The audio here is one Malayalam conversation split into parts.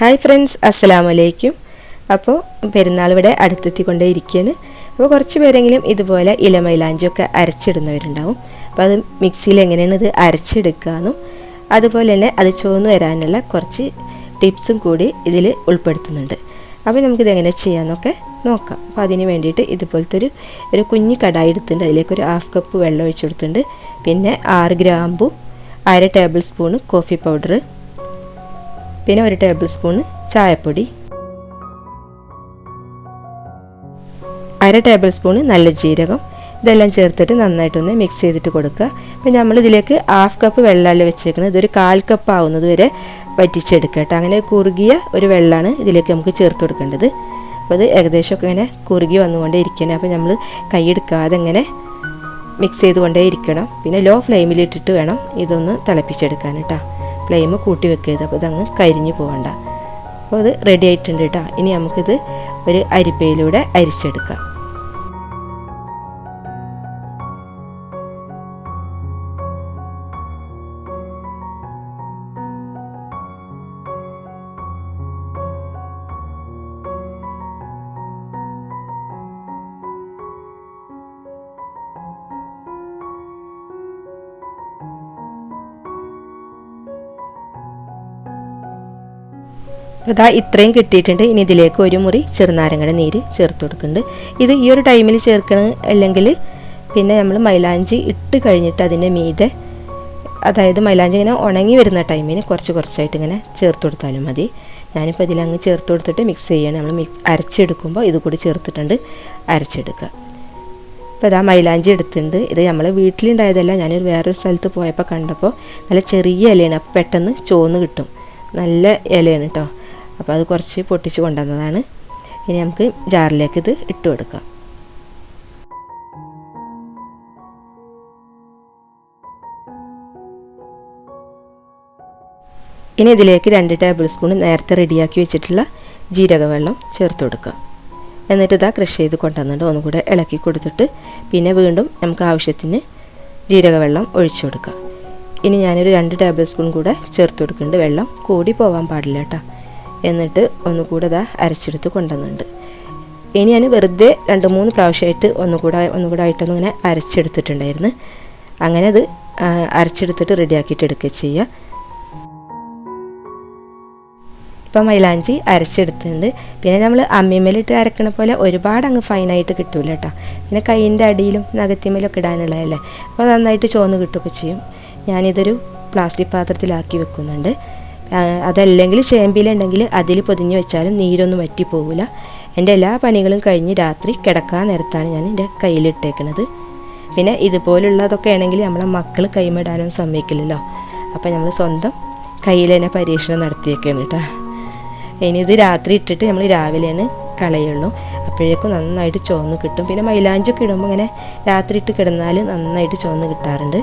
ഹായ് ഫ്രണ്ട്സ് അസ്സലാമു അലൈക്കും അപ്പോൾ പെരുന്നാൾ ഇവിടെ അടുത്തെത്തിക്കൊണ്ടേ ഇരിക്കുകയാണ് അപ്പോൾ കുറച്ച് പേരെങ്കിലും ഇതുപോലെ ഇലമൈലാഞ്ചൊക്കെ അരച്ചിടുന്നവരുണ്ടാവും. അപ്പോൾ അത് മിക്സിയിൽ എങ്ങനെയാണ് ഇത് അരച്ചെടുക്കാമെന്നും അതുപോലെ തന്നെ അത് ചുവന്ന് വരാനുള്ള കുറച്ച് ടിപ്സും കൂടി ഇതിൽ ഉൾപ്പെടുത്തുന്നുണ്ട്. അപ്പോൾ നമുക്കിത് എങ്ങനെ ചെയ്യാമെന്നൊക്കെ നോക്കാം. അപ്പോൾ അതിന് വേണ്ടിയിട്ട് ഇതുപോലത്തെ ഒരു ഒരു കുഞ്ഞു കടായി എടുത്തിട്ടുണ്ട്. അതിലേക്ക് ഒരു ഹാഫ് കപ്പ് വെള്ളം ഒഴിച്ചു കൊടുത്തിട്ടുണ്ട്. പിന്നെ ആറ് ഗ്രാമ്പും അര ടേബിൾ സ്പൂണ് കോഫി പൗഡർ പിന്നെ ഒരു ടേബിൾ സ്പൂണ് ചായപ്പൊടി. അര ടേബിൾ സ്പൂണ് നല്ല ജീരകം. ഇതെല്ലാം ചേർത്തിട്ട് നന്നായിട്ടൊന്ന് മിക്സ് ചെയ്തിട്ട് കൊടുക്കുക. അപ്പം നമ്മൾ ഇതിലേക്ക് ഹാഫ് കപ്പ് വെള്ളമല്ല വെച്ചേക്കുന്നത് ഇതൊരു കാൽ കപ്പ് ആവുന്നത് വരെ വറ്റിച്ചെടുക്കുക കേട്ടോ. അങ്ങനെ കുറുകിയ ഒരു വെള്ളമാണ് ഇതിലേക്ക് നമുക്ക് ചേർത്ത് കൊടുക്കേണ്ടത്. അപ്പോൾ അത് ഏകദേശമൊക്കെ ഇങ്ങനെ കുറുകി വന്നുകൊണ്ടേ ഇരിക്കണം അപ്പോൾ നമ്മൾ കൈയെടുക്കാതെ ഇങ്ങനെ മിക്സ് ചെയ്തുകൊണ്ടേ ഇരിക്കണം. പിന്നെ ലോ ഫ്ലെയിമിലിട്ടിട്ട് വേണം ഇതൊന്ന് തിളപ്പിച്ചെടുക്കാൻ കേട്ടോ. ഫ്ലെയിം കൂട്ടി വെക്കരുത്. അപ്പോൾ ഇതങ്ങ് കരിഞ്ഞു പോകണ്ട അപ്പോൾ അത് റെഡി ആയിട്ടുണ്ട് കേട്ടോ. ഇനി നമുക്കിത് ഒരു അരിപ്പയിലൂടെ അരിച്ചെടുക്കാം. അപ്പോൾ ഇതാ ഇത്രയും കിട്ടിയിട്ടുണ്ട്. ഇനി ഇതിലേക്ക് ഒരു മുറി ചെറുനാരങ്ങയുടെ നീര് ചേർത്ത് കൊടുക്കുന്നുണ്ട്. ഇത് ഈ ഒരു ടൈമിൽ ചേർക്കണ അല്ലെങ്കിൽ പിന്നെ നമ്മൾ മൈലാഞ്ചി ഇട്ട് കഴിഞ്ഞിട്ട് അതിന്റെ മീതെ അതായത് മൈലാഞ്ചി ഇങ്ങനെ ഉണങ്ങി വരുന്ന ടൈമിന് കുറച്ച് കുറച്ചായിട്ട് ഇങ്ങനെ ചേർത്ത് കൊടുത്താലും മതി. ഞാനിപ്പോൾ ഇതിലങ്ങ് ചേർത്ത് കൊടുത്തിട്ട് മിക്സ് ചെയ്യണം. നമ്മൾ മിക്സ് അരച്ചെടുക്കുമ്പോൾ ഇത് കൂടി ചേർത്തിട്ടുണ്ട് അരച്ചെടുക്കുക. ഇപ്പോൾ ഇതാ മൈലാഞ്ചി എടുത്തിട്ടുണ്ട്. ഇത് നമ്മൾ വീട്ടിലുണ്ടായതല്ല. ഞാനൊരു വേറൊരു സ്ഥലത്ത് പോയപ്പോൾ കണ്ടപ്പോൾ നല്ല ചെറിയ ഇലയാണ്. അപ്പോൾ പെട്ടെന്ന് ചോന്ന് കിട്ടും. നല്ല ഇലയാണ് കേട്ടോ. അപ്പോൾ അത് കുറച്ച് പൊട്ടിച്ച് കൊണ്ടുവന്നതാണ്. ഇനി നമുക്ക് ജാറിലേക്ക് ഇത് ഇട്ട് കൊടുക്കാം. ഇനി ഇതിലേക്ക് രണ്ട് ടേബിൾ സ്പൂൺ നേരത്തെ റെഡിയാക്കി വെച്ചിട്ടുള്ള ജീരകവെള്ളം ചേർത്ത് കൊടുക്കുക എന്നിട്ട് ഇതാ ക്രഷ് ചെയ്ത് കൊണ്ടുവന്നിട്ട് ഒന്നുകൂടെ ഇളക്കി കൊടുത്തിട്ട് പിന്നെ വീണ്ടും നമുക്ക് ആവശ്യത്തിന് ജീരകവെള്ളം ഒഴിച്ചു കൊടുക്കുക ഇനി ഞാനൊരു രണ്ട് ടേബിൾ സ്പൂൺ കൂടെ ചേർത്ത് കൊടുക്കുന്നുണ്ട് വെള്ളം കൂടി പോകാൻ പാടില്ല കേട്ടോ. എന്നിട്ട് ഒന്നുകൂടെ ഇതാ അരച്ചെടുത്ത് കൊണ്ടുവന്നുണ്ട് ഇനി ഞാൻ വെറുതെ രണ്ട് മൂന്ന് പ്രാവശ്യമായിട്ട് ഒന്നുകൂടെ ഒന്നുകൂടെ ആയിട്ടൊന്നും ഇങ്ങനെ അരച്ചെടുത്തിട്ടുണ്ടായിരുന്നു. അങ്ങനെ അത് അരച്ചെടുത്തിട്ട് റെഡിയാക്കിയിട്ട് എടുക്കുക ചെയ്യുക. ഇപ്പം മൈലാഞ്ചി അരച്ചെടുത്തിട്ടുണ്ട്. പിന്നെ നമ്മൾ അമ്മിമേലിട്ട് അരക്കണ പോലെ ഒരുപാട് അങ്ങ് ഫൈനായിട്ട് കിട്ടൂല കേട്ടോ. പിന്നെ കൈയിന്റെ അടിയിലും നഗത്തിമേലൊക്കെ ഇടാനുള്ളതല്ലേ. അപ്പോൾ നന്നായിട്ട് ചോന്ന് കിട്ടുകയൊക്കെ ചെയ്യും. ഞാനിതൊരു പ്ലാസ്റ്റിക് പാത്രത്തിലാക്കി വെക്കുന്നുണ്ട്. അതല്ലെങ്കിൽ ചേമ്പിലുണ്ടെങ്കിൽ അതിൽ പൊതിഞ്ഞ് വെച്ചാലും നീരൊന്നും വറ്റിപ്പോവില്ല എന്റെ എല്ലാ പണികളും കഴിഞ്ഞ് രാത്രി കിടക്കാൻ നേരത്താണ് ഞാൻ എന്റെ കയ്യിലിട്ടേക്കുന്നത് പിന്നെ ഇതുപോലുള്ളതൊക്കെ ആണെങ്കിൽ നമ്മളെ മക്കൾ കൈമിടാനും സമ്മതിക്കില്ലല്ലോ. അപ്പോൾ നമ്മൾ സ്വന്തം കയ്യിൽ തന്നെ പരീക്ഷണം നടത്തിയേക്കാണ് കേട്ടോ. ഇനി ഇത് രാത്രി ഇട്ടിട്ട് നമ്മൾ രാവിലെയാണ് കളയുള്ളൂ. അപ്പോഴേക്കും നന്നായിട്ട് ചുവന്ന് കിട്ടും. പിന്നെ മൈലാഞ്ചൊക്കെ ഇടുമ്പോൾ ഇങ്ങനെ രാത്രി ഇട്ട് കിടന്നാൽ നന്നായിട്ട് ചുവന്ന് കിട്ടാറുണ്ട്.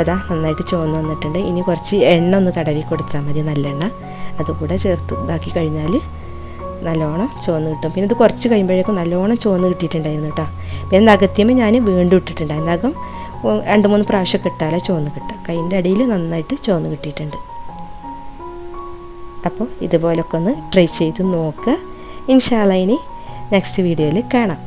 അപ്പോൾ ഇതാ നന്നായിട്ട് ചുവന്ന് വന്നിട്ടുണ്ട്. ഇനി കുറച്ച് എണ്ണ ഒന്ന് തടവി കൊടുത്താൽ മതി നല്ലെണ്ണ. അതുകൂടെ ചേർത്ത് ഇതാക്കി കഴിഞ്ഞാൽ നല്ലോണം ചുവന്ന് കിട്ടും. പിന്നെ ഇത് കുറച്ച് കഴിയുമ്പോഴേക്കും നല്ലോണം ചുവന്ന് കിട്ടിയിട്ടുണ്ടായിരുന്നു കേട്ടോ. പിന്നെ നഗത്തിയമ്മ ഞാൻ വീണ്ടും ഇട്ടിട്ടുണ്ടായിരുന്നു നഖം രണ്ട് മൂന്ന് പ്രാവശ്യം കിട്ടാലേ ചുവന്ന് കിട്ടുക കൈന്റെ അടിയിൽ നന്നായിട്ട് ചുവന്ന് കിട്ടിയിട്ടുണ്ട്. അപ്പോൾ ഇതുപോലൊക്കെ ഒന്ന് ട്രൈ ചെയ്ത് നോക്കുക. ഇൻഷാല്ല ഇനി നെക്സ്റ്റ് വീഡിയോയിൽ കാണാം.